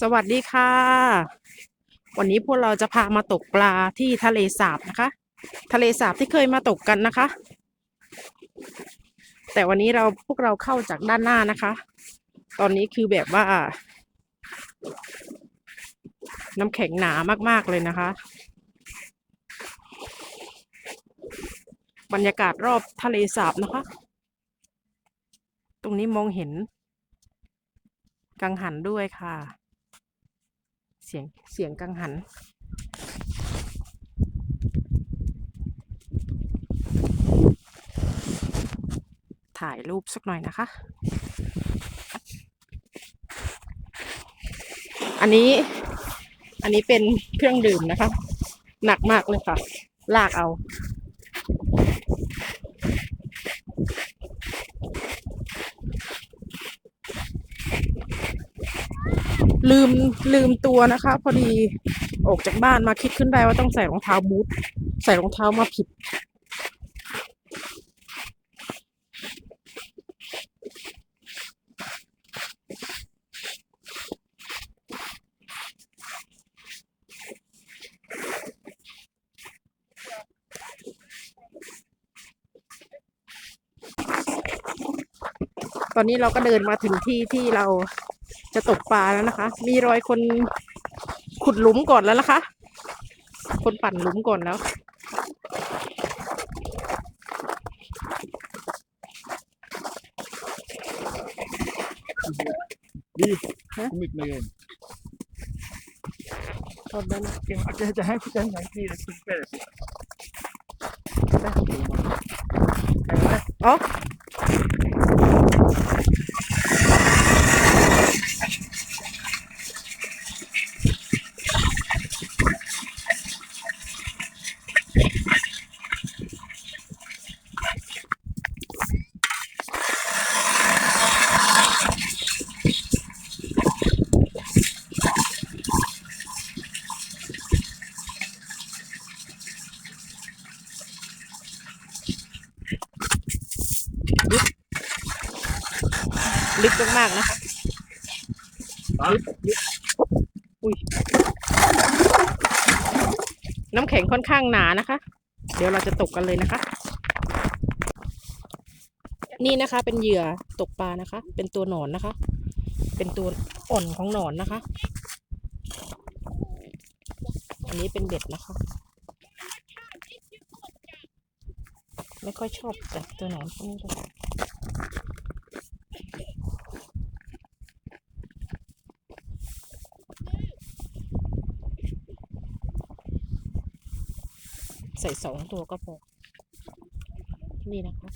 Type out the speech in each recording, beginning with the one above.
สวัสดีค่ะ วันนี้พวกเราจะพามาตกปลาที่ทะเลสาบนะคะ ทะเลสาบที่เคยมาตกกันนะคะ แต่วันนี้เราพวกเราเข้าจากด้านหน้านะคะ ตอนนี้คือแบบว่า น้ำแข็งหนามากๆเลยนะคะ บรรยากาศรอบทะเลสาบนะคะ ตรงนี้มองเห็นกังหันด้วยค่ะ สียงเสียงกังหัน ถ่ายรูปสักหน่อยนะคะ อันนี้อันนี้เป็นเครื่องดื่มนะคะ หนักมากเลยค่ะ ลากเอา ลืมลืมตัวนะคะ พอดีออกจากบ้านมาคิดขึ้นได้ว่าต้องใส่รองเท้าบูทใส่รองเท้ามาผิด ตอนนี้เราก็เดินมาถึงที่ที่เรา จะตกปลาแล้วนะคะ มีรอยคนขุดหลุมก่อนแล้วนะคะ คนปั่นหลุมก่อนแล้ว Die, Hè? kom ik mee in. ตอนนั้น Ik heb het ลึกมากๆนะคะอุ้ยน้ำแข็งค่อนข้างหนานะคะ เดี๋ยวเราจะตกกันเลยนะคะ นี่นะคะ เป็นเหยื่อตกปลานะคะ เป็นตัวหนอนนะคะ เป็นตัวอ่อนของหนอนนะคะ อันนี้เป็นเบ็ดนะคะ ไม่ค่อยชอบจับตัวหนอนพวกนี้เลย ใส่สองตัวก็พอ นี่นะคะ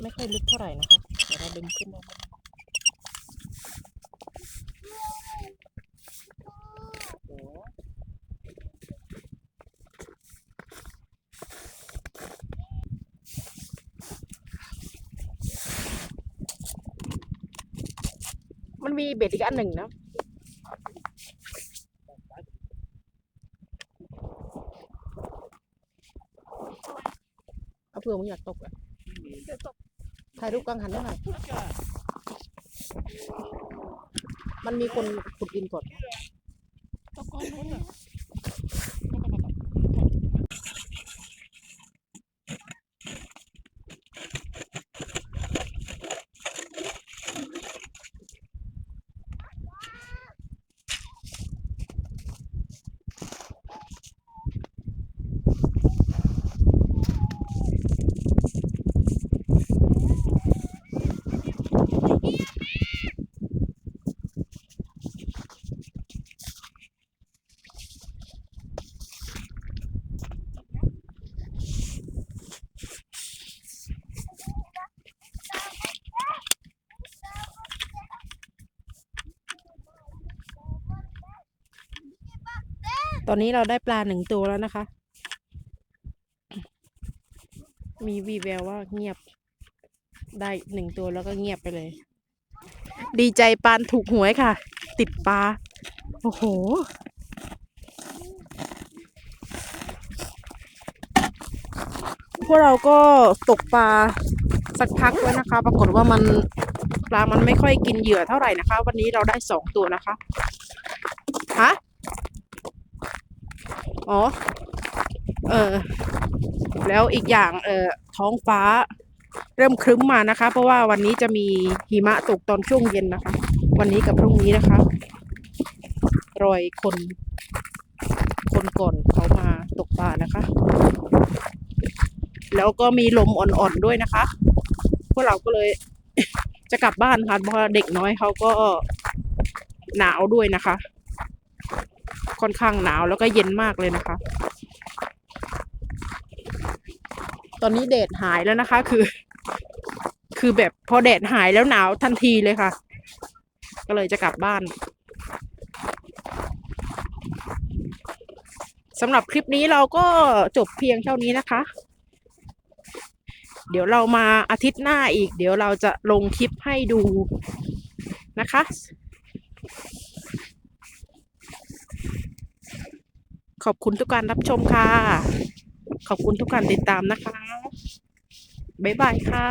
ไม่ค่อยลึกเท่าไหร่นะคะ เดี๋ยวเราดึงขึ้นมา มันมีเบ็ดอีกอันหนึ่งนะเอาเผื่อมึงอยากตกอะถ่ายรูปกังหันได้หน่อยมันมีคนขุดดินก่อน ตอนนี้เราได้ปลาหนึ่งตัวแล้วนะคะ มีวีแววว่าเงียบ ได้หนึ่งตัวแล้วก็เงียบไปเลย ดีใจปานถูกหวยค่ะ ติดปลา โอ้โห พวกเราก็ตกปลาสักพักแล้วนะคะ ปรากฏว่ามันปลามันไม่ค่อยกินเหยื่อเท่าไหร่นะคะ วันนี้เราได้สองตัวนะคะฮะ อ๋อ เออ แล้วอีกอย่างเออท้องฟ้าเริ่มครึ้มมานะคะ เพราะว่าวันนี้จะมีหิมะตกตอนช่วงเย็นนะคะ วันนี้กับพรุ่งนี้นะคะรอยคน คนก่อนเขามาตกปลานะคะ แล้วก็มีลมอ่อนๆด้วยนะคะ พวกเราก็เลยจะกลับบ้านค่ะเพราะเด็กน้อยเขาก็หนาวด้วยนะคะ ค่อนข้างหนาวแล้วก็เย็นมากเลยนะคะ ตอนนี้แดดหายแล้วนะคะ คือ คือแบบพอแดดหายแล้วหนาวทันทีเลยค่ะ ก็เลยจะกลับบ้านสำหรับคลิปนี้เราก็จบเพียงเท่านี้นะคะ เดี๋ยวเรามาอาทิตย์หน้าอีก เดี๋ยวเราจะลงคลิปให้ดูนะคะ ขอบคุณทุกการรับชมค่ะ ขอบคุณทุกการติดตามนะคะ บ๊ายบายค่ะ